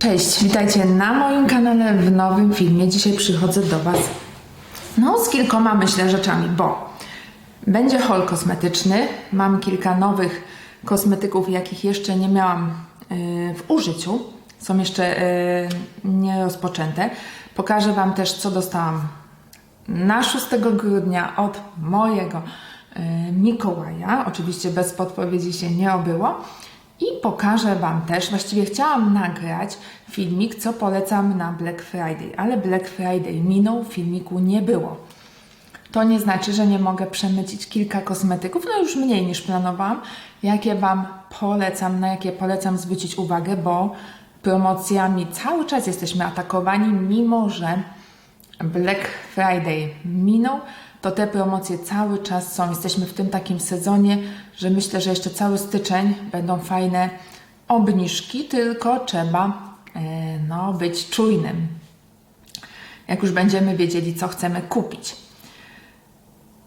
Cześć, witajcie na moim kanale w nowym filmie. Dzisiaj przychodzę do Was no, z kilkoma, myślę, rzeczami, bo będzie haul kosmetyczny. Mam kilka nowych kosmetyków, jakich jeszcze nie miałam yy, w użyciu. Są jeszcze yy, nierozpoczęte. Pokażę Wam też, co dostałam na 6 grudnia od mojego y, Mikołaja. Oczywiście bez podpowiedzi się nie obyło. I pokażę Wam też, właściwie chciałam nagrać filmik, co polecam na Black Friday, ale Black Friday minął, filmiku nie było. To nie znaczy, że nie mogę przemycić kilka kosmetyków, no już mniej niż planowałam, jakie Wam polecam, na jakie polecam zwrócić uwagę, bo promocjami cały czas jesteśmy atakowani, mimo że Black Friday minął, to te promocje cały czas są. Jesteśmy w tym takim sezonie, że myślę, że jeszcze cały styczeń będą fajne obniżki, tylko trzeba e, no, być czujnym. Jak już będziemy wiedzieli, co chcemy kupić.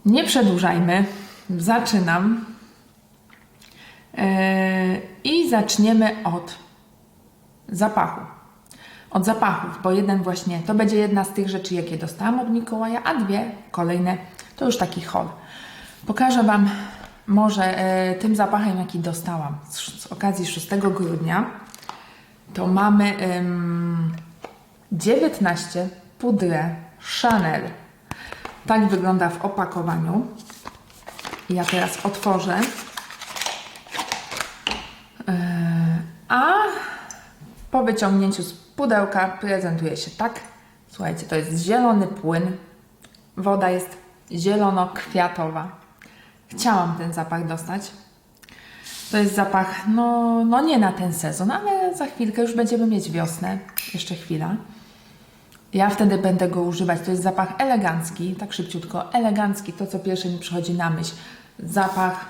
Nie przedłużajmy. Zaczynam. E, I zaczniemy od zapachu. Od zapachów, bo jeden właśnie, to będzie jedna z tych rzeczy, jakie dostałam od Mikołaja, a dwie kolejne to już taki haul. Pokażę Wam może e, tym zapachem, jaki dostałam z, z okazji 6 grudnia. To mamy em, 19 pudrę Chanel. Tak wygląda w opakowaniu. Ja teraz otworzę. E, a po wyciągnięciu z pudełka prezentuje się tak. Słuchajcie, to jest zielony płyn. Woda jest zielono-kwiatowa. Chciałam ten zapach dostać. To jest zapach, no, no nie na ten sezon, ale za chwilkę już będziemy mieć wiosnę. Jeszcze chwila. Ja wtedy będę go używać. To jest zapach elegancki, tak szybciutko, elegancki. To, co pierwsze mi przychodzi na myśl. Zapach.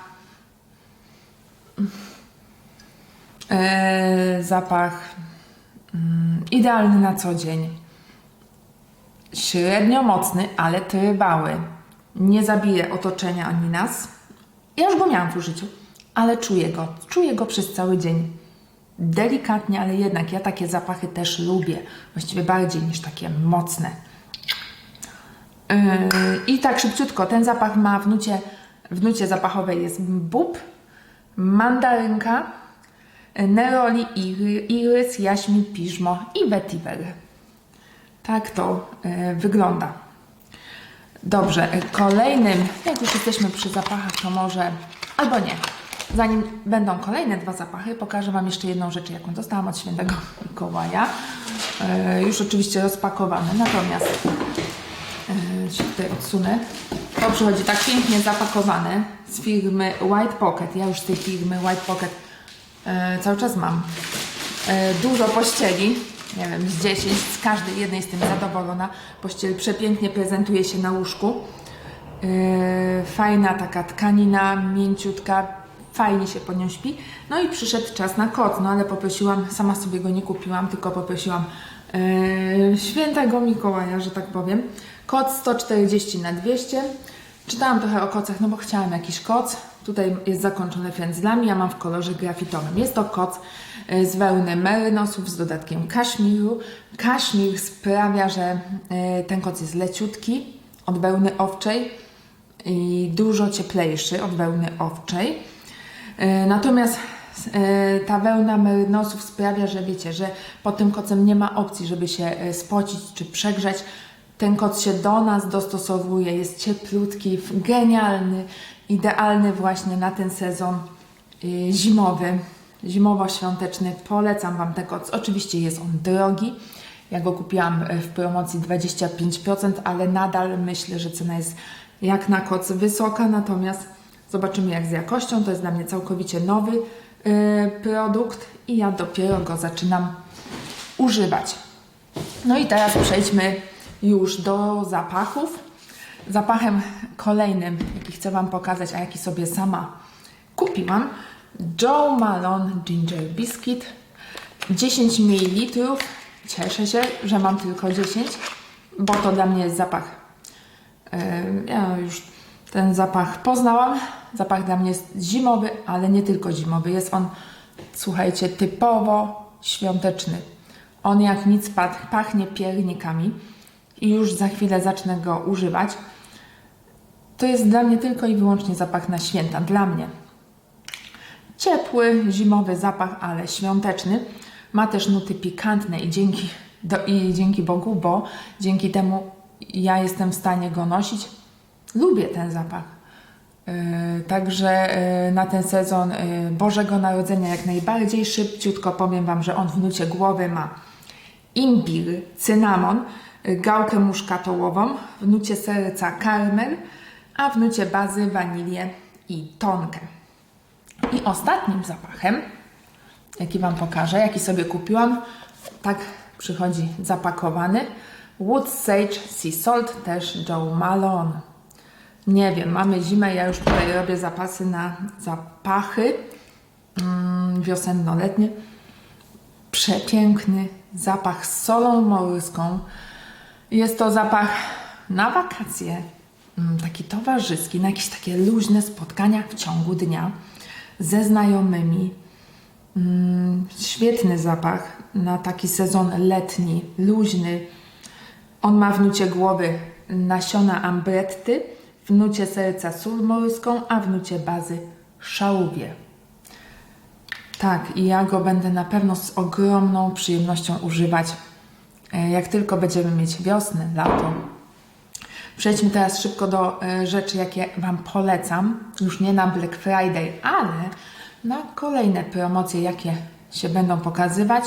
Eee, zapach idealny na co dzień. Średnio mocny, ale trwały. Nie zabije otoczenia ani nas. Ja już go miałam w użyciu, ale czuję go. Czuję go przez cały dzień. Delikatnie, ale jednak ja takie zapachy też lubię. Właściwie bardziej niż takie mocne. Yy, I tak szybciutko, ten zapach ma w nucie, w nucie zapachowej jest bób, mandarynka, neroli, iry, irys, jaśmin, piżmo i vetiver. Tak to e, wygląda. Dobrze, e, kolejnym, jak już jesteśmy przy zapachach, to może, albo nie. Zanim będą kolejne dwa zapachy, pokażę Wam jeszcze jedną rzecz, jaką dostałam od świętego Mikołaja. E, już oczywiście rozpakowane, natomiast e, się tutaj odsunę. To przychodzi tak pięknie zapakowane z firmy White Pocket. Ja już z tej firmy White Pocket cały czas mam e, dużo pościeli. Nie wiem, z 10, z każdej jednej jestem zadowolona. Pościel przepięknie prezentuje się na łóżku. E, fajna taka tkanina, mięciutka, fajnie się pod nią śpi. No i przyszedł czas na koc, no ale poprosiłam, sama sobie go nie kupiłam, tylko poprosiłam e, świętego Mikołaja, że tak powiem. Koc 140 na 200. Czytałam trochę o kocach, no bo chciałam jakiś koc. Tutaj jest zakończony frędzlami, ja mam w kolorze grafitowym. Jest to koc e, z wełny merynosów z dodatkiem kaszmiru. Kaszmir sprawia, że e, ten koc jest leciutki od wełny owczej i dużo cieplejszy od wełny owczej. E, Natomiast ta wełna merynosów sprawia, że wiecie, że pod tym kocem nie ma opcji, żeby się spocić czy przegrzać. Ten koc się do nas dostosowuje, jest cieplutki, genialny, idealny właśnie na ten sezon e, zimowy, zimowo-świąteczny. Polecam Wam ten koc. Oczywiście jest on drogi. Ja go kupiłam e, w promocji 25%, ale nadal myślę, że cena jest jak na koc wysoka, natomiast zobaczymy jak z jakością. To jest dla mnie całkowicie nowy e, produkt i ja dopiero go zaczynam używać. No i teraz przejdźmy już do zapachów. Zapachem kolejnym, jaki chcę Wam pokazać, a jaki sobie sama kupiłam, Joe Malone Ginger Biscuit 10 ml. Cieszę się, że mam tylko 10, bo to dla mnie jest zapach. Ja już ten zapach poznałam. Zapach dla mnie jest zimowy, ale nie tylko zimowy. Jest on, słuchajcie, typowo świąteczny. On jak nic pach- pachnie piernikami i już za chwilę zacznę go używać. To jest dla mnie tylko i wyłącznie zapach na święta. Dla mnie. Ciepły, zimowy zapach, ale świąteczny. Ma też nuty pikantne i dzięki, do, i dzięki Bogu, bo dzięki temu ja jestem w stanie go nosić. Lubię ten zapach. Yy, Także yy, na ten sezon yy, Bożego Narodzenia jak najbardziej szybciutko powiem Wam, że on w nucie głowy ma imbir, cynamon, gałkę muszkatołową, w nucie serca karmel, a w nucie bazy wanilię i tonkę. I ostatnim zapachem, jaki Wam pokażę, jaki sobie kupiłam, tak przychodzi zapakowany, Wood Sage Sea Salt, też Joe Malone. Nie wiem, mamy zimę, ja już tutaj robię zapasy na zapachy mm, wiosenno-letnie. Przepiękny zapach z solą morską. Jest to zapach na wakacje, mm, taki towarzyski, na jakieś takie luźne spotkania w ciągu dnia ze znajomymi. Mm, Świetny zapach na taki sezon letni, luźny. On ma w nucie głowy nasiona ambretty, w nucie serca sól morską, a w nucie bazy szałwie. Tak, i ja go będę na pewno z ogromną przyjemnością używać, jak tylko będziemy mieć wiosnę, lato. Przejdźmy teraz szybko do e, rzeczy, jakie Wam polecam. Już nie na Black Friday, ale na kolejne promocje, jakie się będą pokazywać.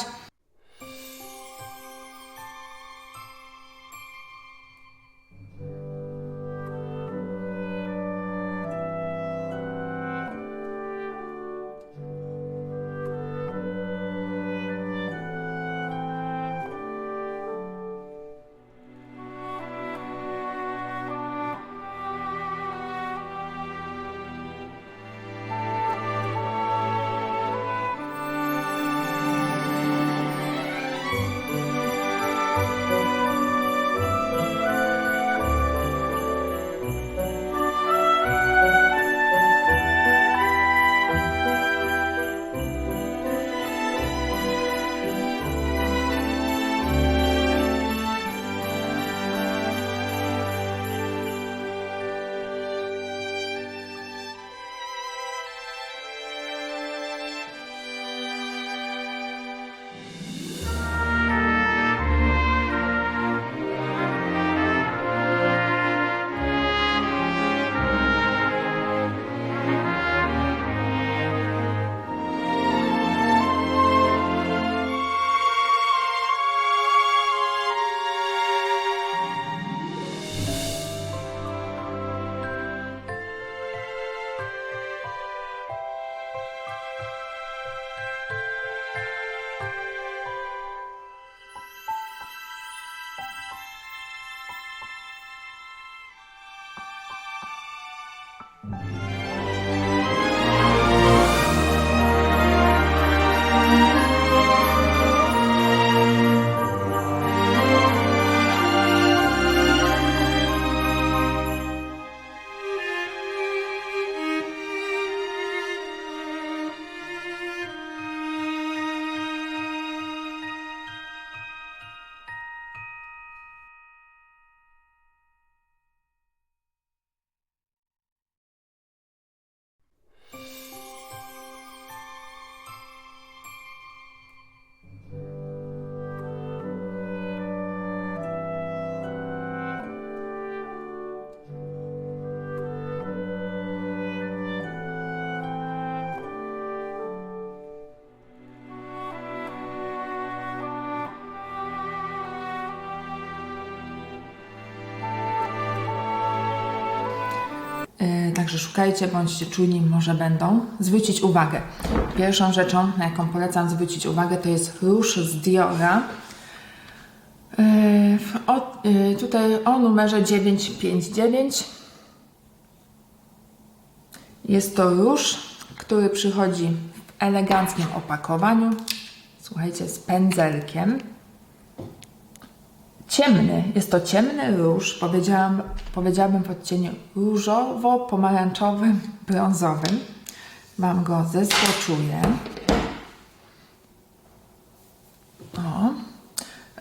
Także szukajcie, bądźcie czujni, może będą. Zwrócić uwagę. Pierwszą rzeczą, na jaką polecam zwrócić uwagę, to jest róż z Diora. Yy, o, yy, tutaj o numerze 959. Jest to róż, który przychodzi w eleganckim opakowaniu. Słuchajcie, z pędzelkiem. Ciemny, jest to ciemny róż, powiedziałam, powiedziałabym w odcieniu różowo-pomarańczowym, brązowym. Wam go zesłoczuję. O,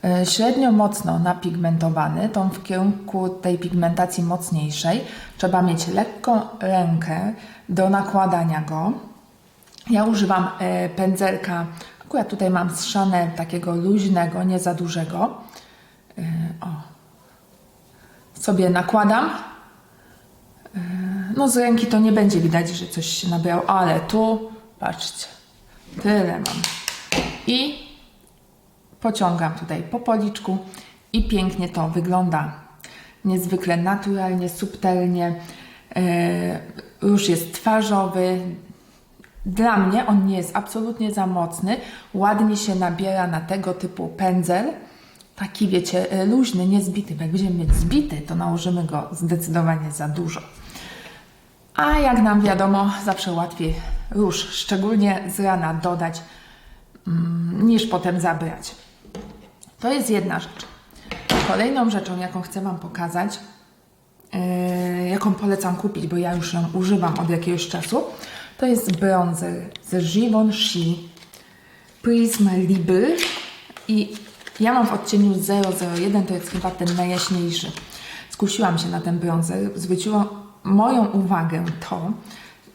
e, średnio mocno napigmentowany, tą w kierunku tej pigmentacji mocniejszej. Trzeba mieć lekką rękę do nakładania go. Ja używam e, pędzelka, akurat tutaj mam z takiego luźnego, nie za dużego. E, o. Sobie nakładam. E, no z ręki to nie będzie widać, że coś się nabrało, ale tu, patrzcie, tyle mam. I pociągam tutaj po policzku i pięknie to wygląda. Niezwykle naturalnie, subtelnie. E, Róż jest twarzowy. Dla mnie on nie jest absolutnie za mocny. Ładnie się nabiera na tego typu pędzel. Taki wiecie, e, luźny, niezbity. Bo jak będziemy mieć zbity, to nałożymy go zdecydowanie za dużo. A jak nam wiadomo, zawsze łatwiej róż, szczególnie z rana, dodać mm, niż potem zabrać. To jest jedna rzecz. Kolejną rzeczą, jaką chcę Wam pokazać, yy, jaką polecam kupić, bo ja już ją używam od jakiegoś czasu, to jest bronzer z Givenchy Prism Libre i ja mam w odcieniu 001, to jest chyba ten najjaśniejszy. Skusiłam się na ten bronzer, zwróciło moją uwagę to,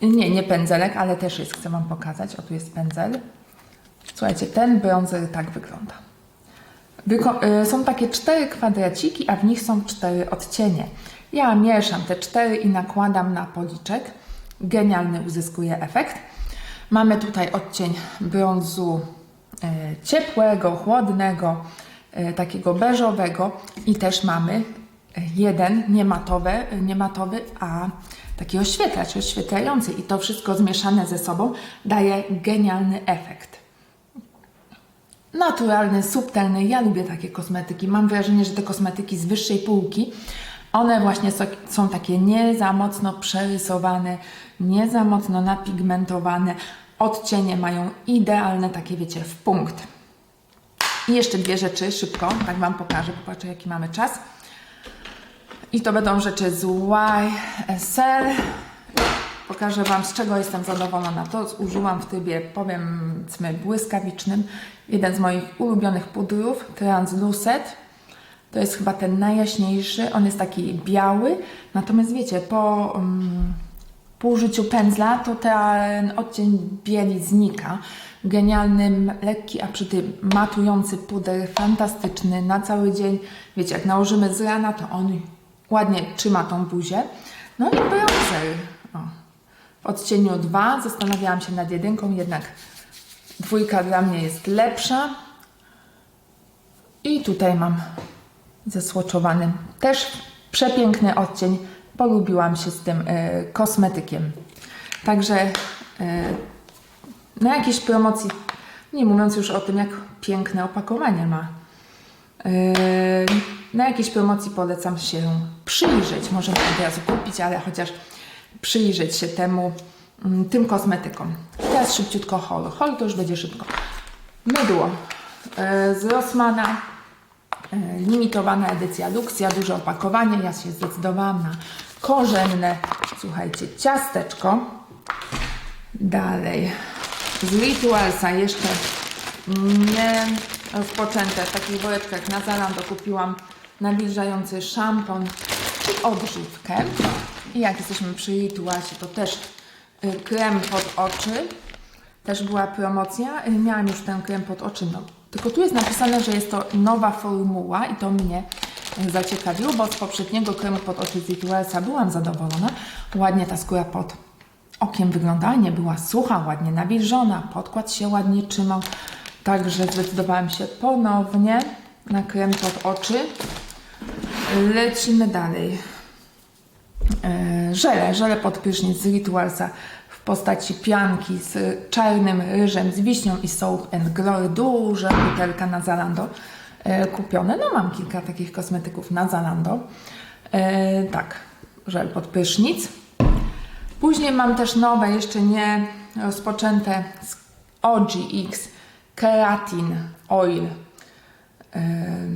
nie, nie pędzelek, ale też jest, chcę Wam pokazać, o tu jest pędzel. Słuchajcie, ten bronzer tak wygląda. Wyko- y, są takie cztery kwadraciki, a w nich są cztery odcienie. Ja mieszam te cztery i nakładam na policzek. Genialny uzyskuje efekt. Mamy tutaj odcień brązu ciepłego, chłodnego, y, takiego beżowego i też mamy y, jeden niematowy, niematowy, a taki oświetlacz, oświetlający i to wszystko zmieszane ze sobą daje genialny efekt naturalny, subtelny. Ja lubię takie kosmetyki. Mam wrażenie, że te kosmetyki z wyższej półki, one właśnie są, są takie nie za mocno przerysowane, nie za mocno napigmentowane. Odcienie mają idealne, takie wiecie, w punkt. I jeszcze dwie rzeczy, szybko, tak Wam pokażę, popatrzę jaki mamy czas. I to będą rzeczy z YSL. Pokażę Wam, z czego jestem zadowolona. To użyłam w trybie, powiedzmy, błyskawicznym. Jeden z moich ulubionych pudrów, Translucet. To jest chyba ten najjaśniejszy. On jest taki biały. Natomiast wiecie, po, um, po użyciu pędzla to ten odcień bieli znika. Genialny, lekki, a przy tym matujący puder, fantastyczny, na cały dzień. Wiecie, jak nałożymy z rana, to on ładnie trzyma tą buzię. No i bronzer. O. W odcieniu 2 zastanawiałam się nad jedynką, jednak dwójka dla mnie jest lepsza. I tutaj mam zesłoczowany też przepiękny odcień. Polubiłam się z tym e, kosmetykiem. Także e, na jakiejś promocji, nie mówiąc już o tym, jak piękne opakowanie ma, e, na jakiejś promocji polecam się przyjrzeć. Może od razu kupić, ale chociaż przyjrzeć się temu, mm, tym kosmetykom. Teraz szybciutko hol. Hol to już będzie szybko. Mydło z Rossmana, limitowana edycja Luxia, duże opakowanie. Ja się zdecydowałam na korzenne, słuchajcie, ciasteczko. Dalej, z Ritualsa jeszcze nie rozpoczęte w takich woreczkach na Zalando kupiłam nawilżający szampon i odżywkę. I jak jesteśmy przy Ritualsie, to też y, krem pod oczy. Też była promocja. Y, Miałam już ten krem pod oczy. No. Tylko tu jest napisane, że jest to nowa formuła i to mnie y, zaciekawiło, bo z poprzedniego kremu pod oczy z Ritualsa byłam zadowolona. Ładnie ta skóra pod okiem wyglądała, nie była sucha, ładnie nawilżona, podkład się ładnie trzymał. Także zdecydowałam się ponownie na krem pod oczy. Lecimy dalej. E, żele, żele pod prysznic z Ritualsa w postaci pianki z czarnym ryżem, z wiśnią i Soap and Glory. Duża butelka na Zalando e, kupione. No mam kilka takich kosmetyków na Zalando. E, tak, żel pod prysznic. Później mam też nowe, jeszcze nie rozpoczęte z OGX Keratin Oil. Ym,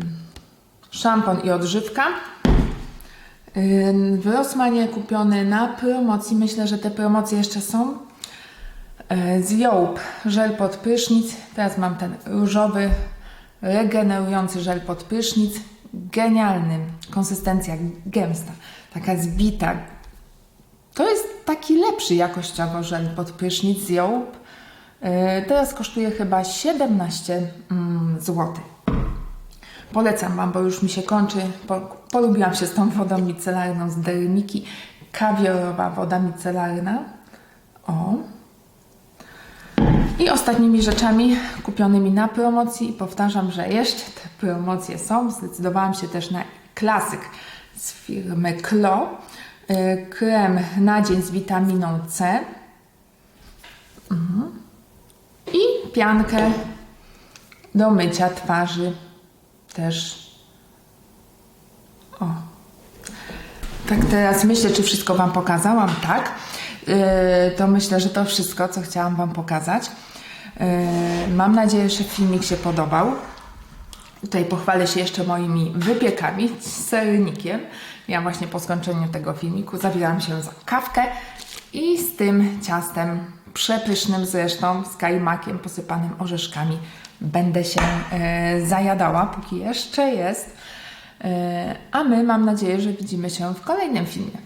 Szampon i odżywka. W Rossmanie kupiony na promocji. Myślę, że te promocje jeszcze są. Z Jołb żel pod prysznic. Teraz mam ten różowy, regenerujący żel pod prysznic. Genialny, konsystencja gęsta, taka zbita. To jest taki lepszy jakościowo żel pod prysznic z Jołb. Teraz kosztuje chyba 17 mm, zł. Polecam Wam, bo już mi się kończy. Po, polubiłam się z tą wodą micelarną z Dermiki. Kawiorowa woda micelarna. O. I ostatnimi rzeczami kupionymi na promocji. Powtarzam, że jeszcze te promocje są. Zdecydowałam się też na klasyk z firmy Klo. Yy, Krem na dzień z witaminą C. Mhm. I piankę do mycia twarzy też. O. Tak teraz myślę, czy wszystko Wam pokazałam. Tak. Yy, to myślę, że to wszystko, co chciałam Wam pokazać. Yy, mam nadzieję, że filmik się podobał. Tutaj pochwalę się jeszcze moimi wypiekami z sernikiem. Ja właśnie po skończeniu tego filmiku zabieram się za kawkę i z tym ciastem przepysznym zresztą, z kajmakiem posypanym orzeszkami będę się e, zajadała, póki jeszcze jest. E, a my mam nadzieję, że widzimy się w kolejnym filmie.